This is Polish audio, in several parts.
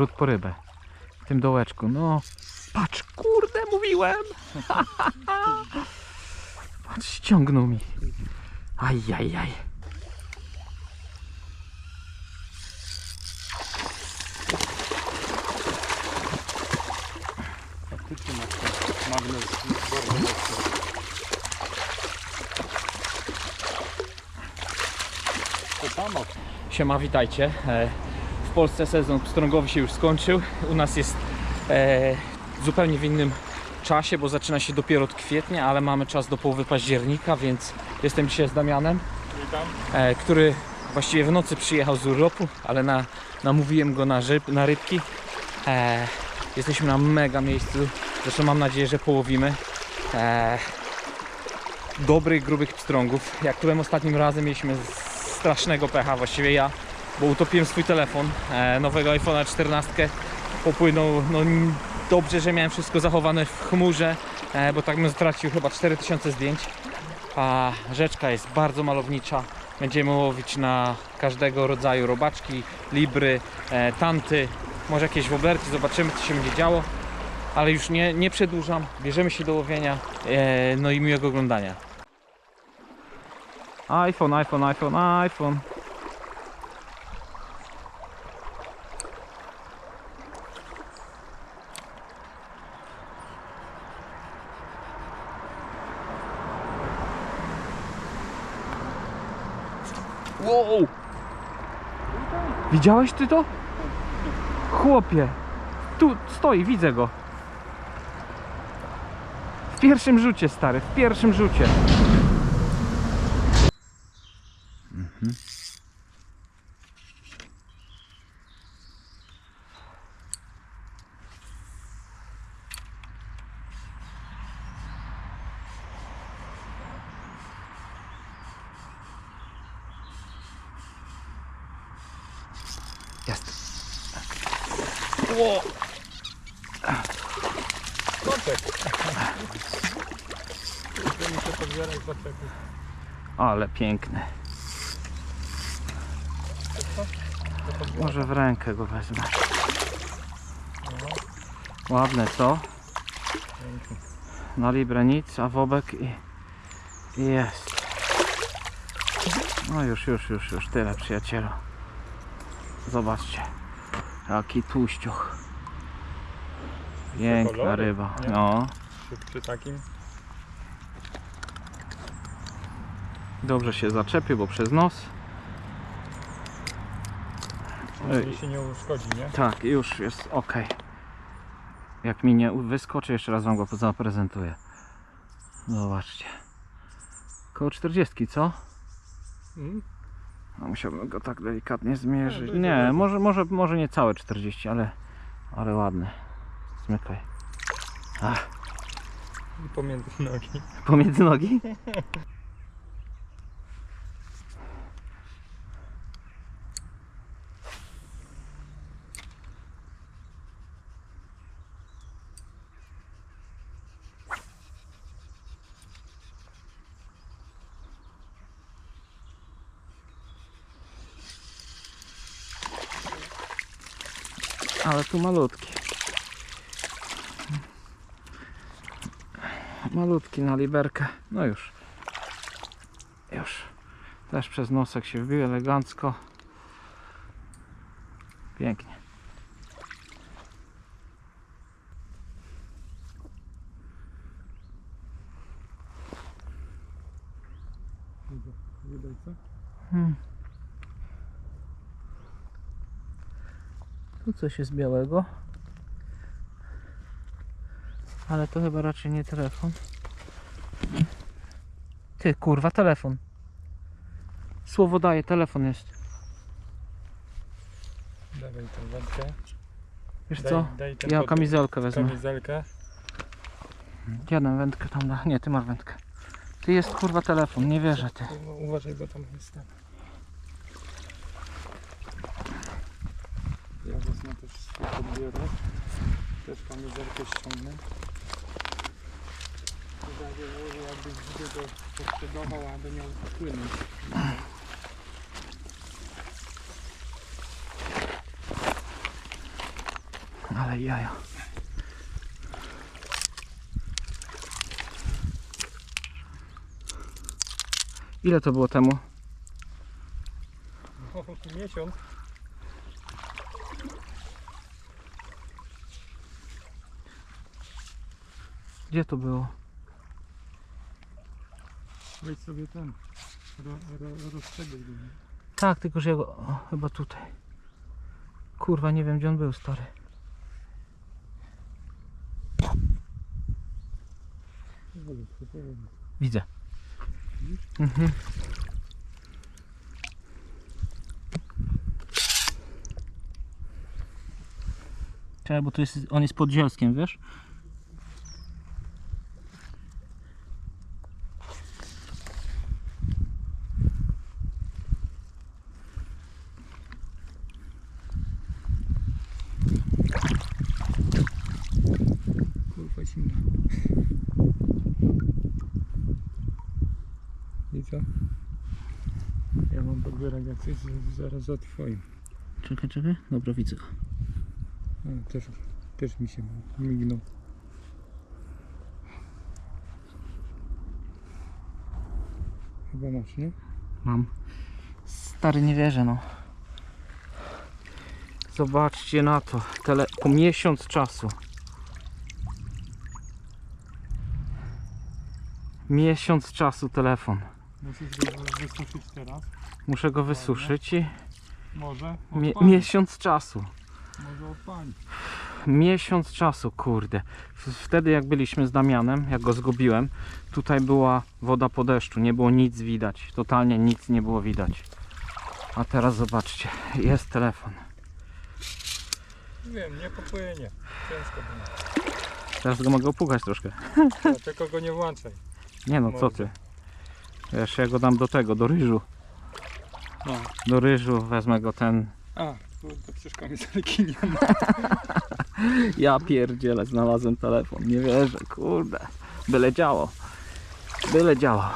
wrzut po rybę. W tym dołeczku. No, patrz, kurde, mówiłem! patrz, ściągnął mi. Ajajaj. Faktycznie masz ten magnes bardzo mocny. To samo. Siema, witajcie. W Polsce sezon pstrągowy się już skończył. U nas jest e, zupełnie w innym czasie, bo zaczyna się dopiero od kwietnia, ale mamy czas do połowy października, więc jestem dzisiaj z Damianem, e, który właściwie w nocy przyjechał z urlopu, ale na, namówiłem go na, ryb, na rybki. E, jesteśmy na mega miejscu, zresztą mam nadzieję, że połowimy. E, dobrych, grubych pstrągów. Jak byłem ostatnim razem, mieliśmy strasznego pecha, właściwie ja, bo utopiłem swój telefon, e, nowego iPhone'a 14, popłynął, no dobrze, że miałem wszystko zachowane w chmurze, e, bo tak bym stracił chyba 4000 zdjęć, a rzeczka jest bardzo malownicza, będziemy łowić na każdego rodzaju robaczki, libry, e, tanty, może jakieś woblerki, zobaczymy co się będzie działo, ale już nie, nie przedłużam, bierzemy się do łowienia, no i miłego oglądania. iPhone, iPhone, iPhone, iPhone. Wow! Widziałeś ty to? Chłopie! Tu stoi, widzę go. W pierwszym rzucie, stary, w pierwszym rzucie. Jest. Ło! Kotek. Mi się podbierać zaczepić. Ale piękny. Może w rękę go wezmę. Ładne co? Na libre nic, a wobek i, i jest. No już, już, już, już tyle przyjacielu. Zobaczcie. Jaki tłuściuch. Piękna kolory, ryba. nie? No. Przy, przy takim Dobrze się zaczepił, bo przez nos. Mi się nie uszkodzi, nie? Tak, już jest ok. Jak mi nie wyskoczy, jeszcze raz wam go zaprezentuję. Zobaczcie. Koło 40, co? Mm. No, musiałbym go tak delikatnie zmierzyć. Nie, może, może, może nie całe 40, ale, ale ładny. Zmykaj. Ach, I pomiędzy nogi. pomiędzy nogi? Ale tu malutki. Malutki na liberkę. No już. Już. Też przez nosek się wbił elegancko. Pięknie. Hmm. Tu coś jest białego. Ale to chyba raczej nie telefon. Ty kurwa, telefon. Słowo daje, telefon jest. Dawaj tę wędkę. Wiesz Daj, co? daj ten Ja pod- kamizelkę wezmę. Kamizelkę. Jeden wędkę tam da. Nie, ty masz wędkę. Ty jest kurwa telefon, nie wierzę ty. No, uważaj, bo tam jest ten. Ja wezmę też swój. Też kamizelkę ściągnę. Uważaj, że jakbyś gdzie go potrzebował, aby miał płynąć. Ale jaja. Ile to było temu? O, miesiąc. Gdzie to było? Weź sobie ten. Ro, ro, rozstrzegaj go. Tak, tylko że ja go... O, chyba tutaj. Kurwa, nie wiem gdzie on był, stary. Powolutku. Widzę. Mhm. Bo tu jest, on jest pod zielskiem, wiesz? Kurwa zimno. I co? Ja mam coś z- zaraz za twoim. Czekaj, czekaj. Dobra, widzę. A, też, też mi się mignął. Chyba masz, nie? Mam. Stary, nie wierzę, no. Zobaczcie na to. Tele... Po miesiąc czasu. Miesiąc czasu telefon. Musisz go wysuszyć teraz. Muszę go wysuszyć i Może mie odpalić. miesiąc czasu. Może odpalić. Miesiąc czasu, kurde. Wtedy jak byliśmy z Damianem, jak go zgubiłem, tutaj była woda po deszczu, nie było nic widać. Totalnie nic nie było widać. A teraz zobaczcie, jest telefon. Wiem, nie popłynie. Ciężko będzie. Teraz go mogę opukać troszkę. Tylko go nie włączaj. Nie no, co ty. Wiesz, ja go dam do tego, do ryżu. No. Do ryżu wezmę go ten. A, kurde, przecież koniec rekinia. Ja pierdzielę, znalazłem telefon. Nie wierzę, kurde. Byle działo. Byle działo.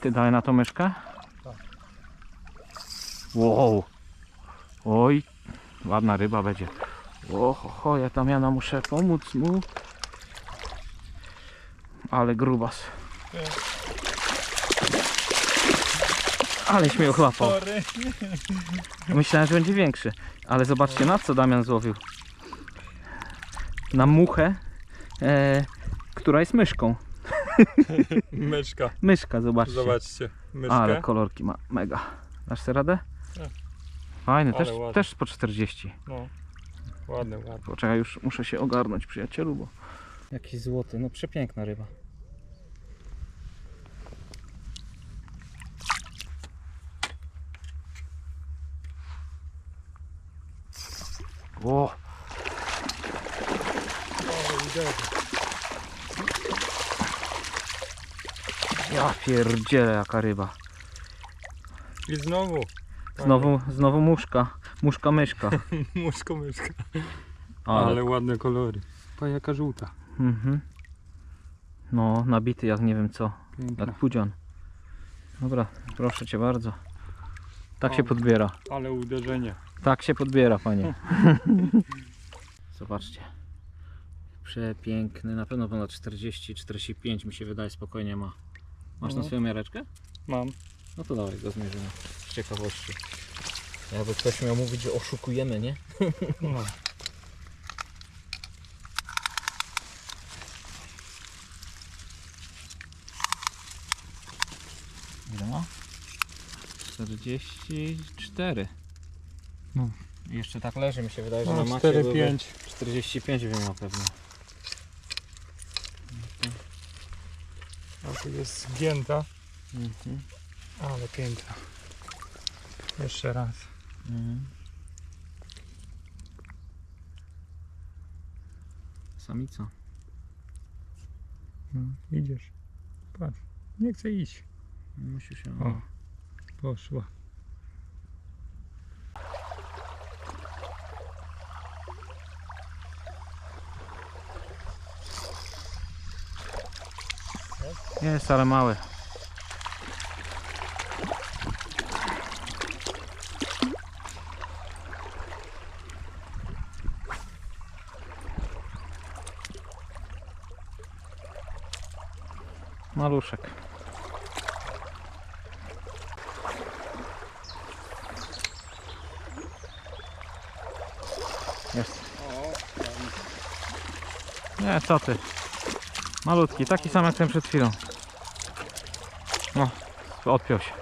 Ty daj na to myszkę? Tak. Wow. Oj, ładna ryba będzie. Oho, ho, ja tam Jana muszę pomóc mu. Ale grubas. Ale śmiał chłapał. Sorry. Myślałem, że będzie większy. Ale zobaczcie na co Damian złowił. Na muchę, e, która jest myszką. Myszka. Myszka, zobaczcie. Zobaczcie. Myszkę. Ale kolorki ma mega. Dasz sobie radę? Tak. Fajny, Ale też, ładny. też po 40. No. Ładne, ładne. Poczekaj, już muszę się ogarnąć przyjacielu, bo... Jakiś złoty, no przepiękna ryba. O, ja pierdzielę jaka ryba. I znowu. Znowu, znowu muszka, muszka myszka. Muszko myszka. Ale, Ale ładne kolory. Pa jaka żółta. Mhm. No, nabity jak nie wiem co, Piękna. jak pudzian. Dobra, proszę cię bardzo. Tak się O. podbiera. Ale uderzenie. Tak się podbiera, panie. Zobaczcie. Przepiękny, na pewno ponad 40, 45 mi się wydaje spokojnie ma. Masz na Mhm. swoją miareczkę? Mam. No to dawaj go zmierzymy. Z ciekawości. Jakby ktoś miał mówić, że oszukujemy, nie? No. Ile ma? 44. No. I Jeszcze tak leży, mi się wydaje, że No, na macie byłby 4-5. 45 by miał pewnie. A tu jest zgięta. Mhm. Ale piękna. Jeszcze raz. Mhm. Samica. No, idziesz. Patrz. Nie chcę iść. Musi się. O. Poszła. Jest, ale mały. Maluszek. Jest. Nie, co ty? Malutki, taki sam jak ten przed chwilą. No, odpiął się.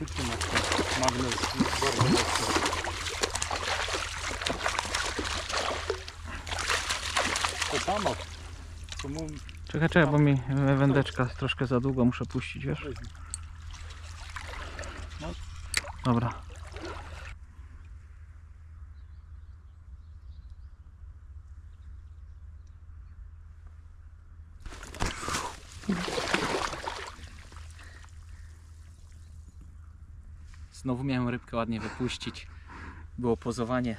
faktycznie masz ten magnes bardzo mocny. To samo. To mu Czekaj, czekaj, bo mi wędeczka troszkę za długo muszę puścić, wiesz? Dobra. Znowu miałem rybkę ładnie wypuścić. Było pozowanie.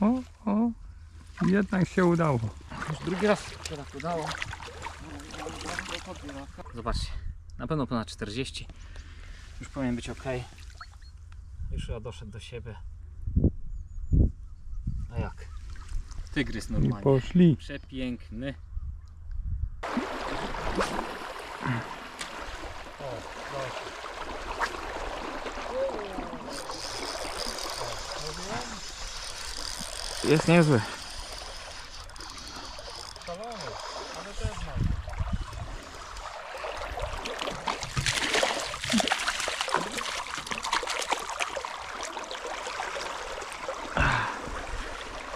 O, o, jednak się udało. Już drugi raz się tak udało. Zobaczcie, na pewno ponad 40. Już powinien być ok. Już ja doszedł do siebie. A jak? Tygrys I normalnie. poszli. Przepiękny. O, proszę. Jest niezły. Szalony, ale też mam.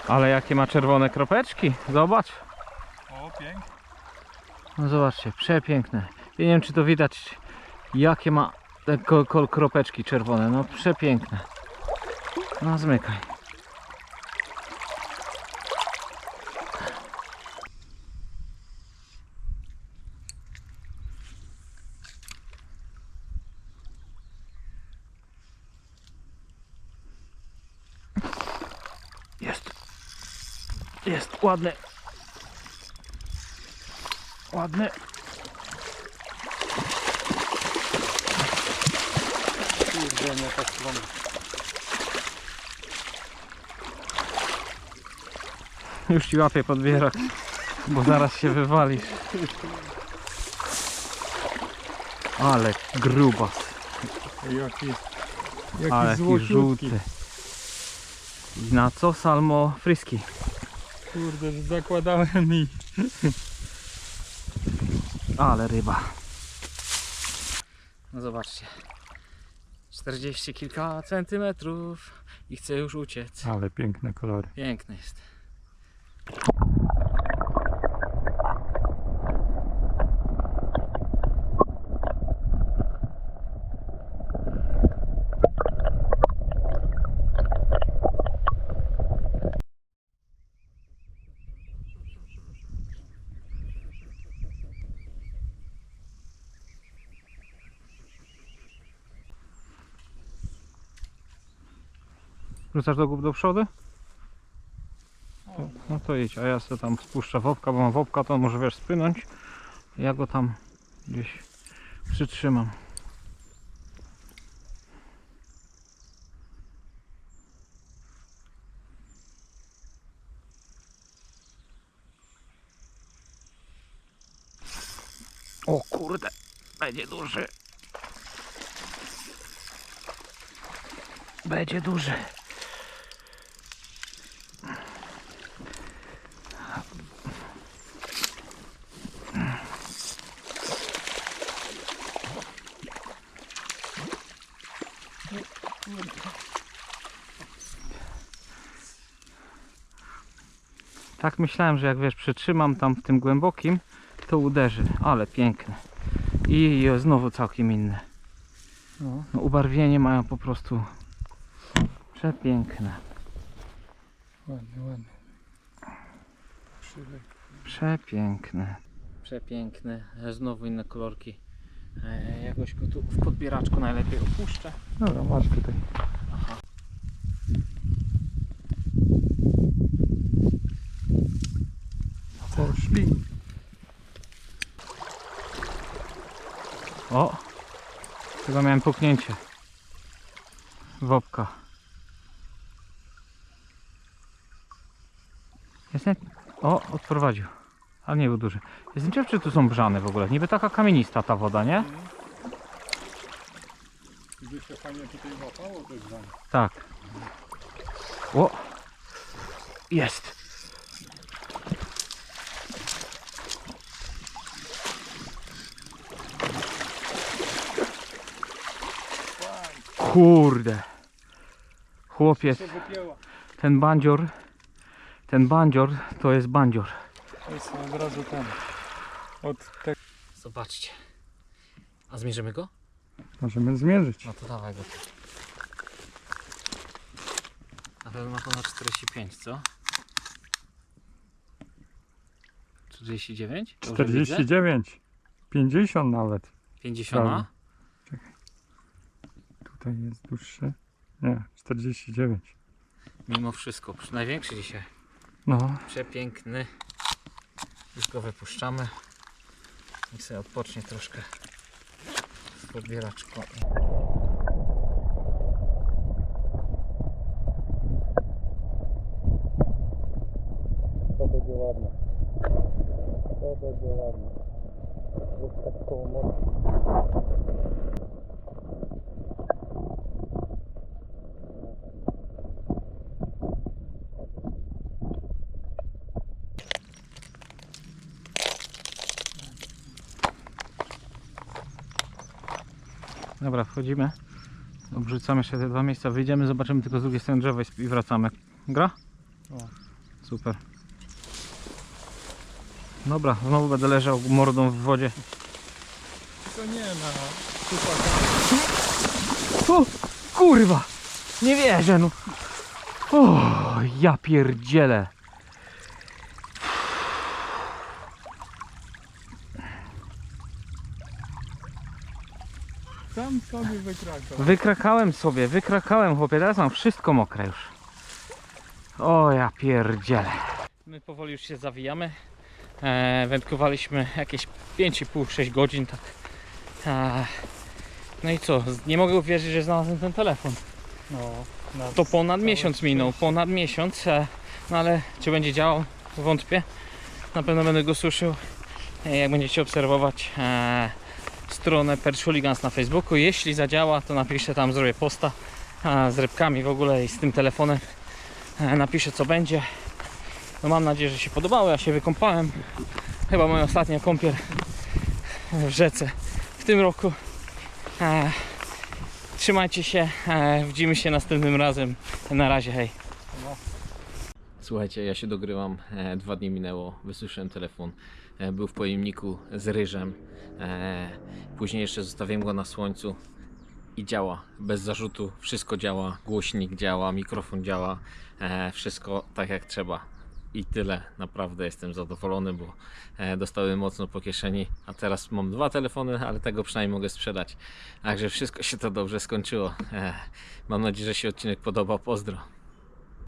Ale jakie ma czerwone kropeczki. Zobacz. O, pięknie. No zobaczcie, przepiękne. Ja nie wiem czy to widać jakie ma te ko- ko- kropeczki czerwone. No przepiękne. No zmykaj. Jest. Jest ładny. Ładny. Kurde, nie ta strona. Już ci łapię podbierak, bo zaraz się wywalisz. Ale grubas, Jaki, jaki ale jaki żółty. I na co salmo fryski? Kurde, że zakładałem i... Ale ryba. No zobaczcie. 40 kilka centymetrów i chce już uciec. Ale piękne kolory. Piękny jest. Wrzucasz do góry do przodu? No to idź, a ja sobie tam spuszczę wopka, bo mam wopka, to może wiesz spłynąć. Ja go tam gdzieś przytrzymam. O kurde, będzie duży. Będzie duży. Tak myślałem, że jak wiesz, przytrzymam tam w tym głębokim, to uderzy. Ale piękne. I, i znowu całkiem inne. No. No, ubarwienie mają po prostu przepiękne. Ładny. Przepiękne. Przepiękne. Znowu inne kolorki. E, jakoś go tu w podbieraczku najlepiej opuszczę. Dobra, masz tutaj. Poszli. O! Chyba miałem puknięcie. Wopka. Jest. O, odprowadził. Ale nie był duży. Jestem ciekaw, czy tu są brzane w ogóle. Niby taka kamienista ta woda, nie? Gdzie się fajnie tutaj łapało, to jest Tak. O! Jest! Kurde. Chłopiec, się wypięła. ten bandzior, ten bandzior to jest bandzior. Jest od razu ten. Od tego. Zobaczcie. A zmierzymy go? Możemy zmierzyć. No to dawaj go. Na pewno ma ponad 45, co? 49? Dobrze widzę? 49. 50 nawet. 50? Prawie. Tutaj jest dłuższy. Nie, 49. Mimo wszystko, największy dzisiaj. No, Przepiękny. Już go wypuszczamy. Niech sobie odpocznie troszkę z podbieraczką. to będzie ładne. To będzie ładne. Jest tak koło morza. Dobra, wchodzimy. Obrzucamy jeszcze te dwa miejsca, wyjdziemy, zobaczymy tylko z drugiej strony drzewa i- wracamy. Gra? O. Super. Dobra, znowu będę leżał mordą w wodzie. Tylko nie na. O, kurwa! Nie wierzę, no. O, ja pierdzielę. Sobie wykrakał. Wykrakałem sobie, wykrakałem chłopie, teraz mam wszystko mokre już. O ja pierdzielę. My powoli już się zawijamy. E, wędkowaliśmy jakieś 5,5-6 godzin, tak. E, no i co, nie mogę uwierzyć, że znalazłem ten telefon. No, To ponad miesiąc minął, ponad miesiąc, e, no ale czy będzie działał? Wątpię. Na pewno będę go suszył. E, Jak będziecie obserwować e, stronę Perszuligans na Facebooku, jeśli zadziała, to napiszę tam, zrobię posta z rybkami w ogóle i z tym telefonem. E, napiszę co będzie. No mam nadzieję, że się podobało. Ja się wykąpałem. Chyba moja ostatnia kąpiel w rzece w tym roku. E, Trzymajcie się, e, widzimy się następnym razem. Na razie, hej. Słuchajcie, ja się dogrywam. Dwa dni minęło, wysuszyłem telefon. E, był w pojemniku z ryżem. E, później jeszcze zostawiłem go na słońcu i działa. Bez zarzutu, wszystko działa. Głośnik działa, mikrofon działa. E, wszystko tak jak trzeba. I tyle. Naprawdę jestem zadowolony, bo dostałem mocno po kieszeni. A teraz mam dwa telefony, ale tego przynajmniej mogę sprzedać. Także wszystko się to dobrze skończyło. Mam nadzieję, że się odcinek podobał. Pozdro.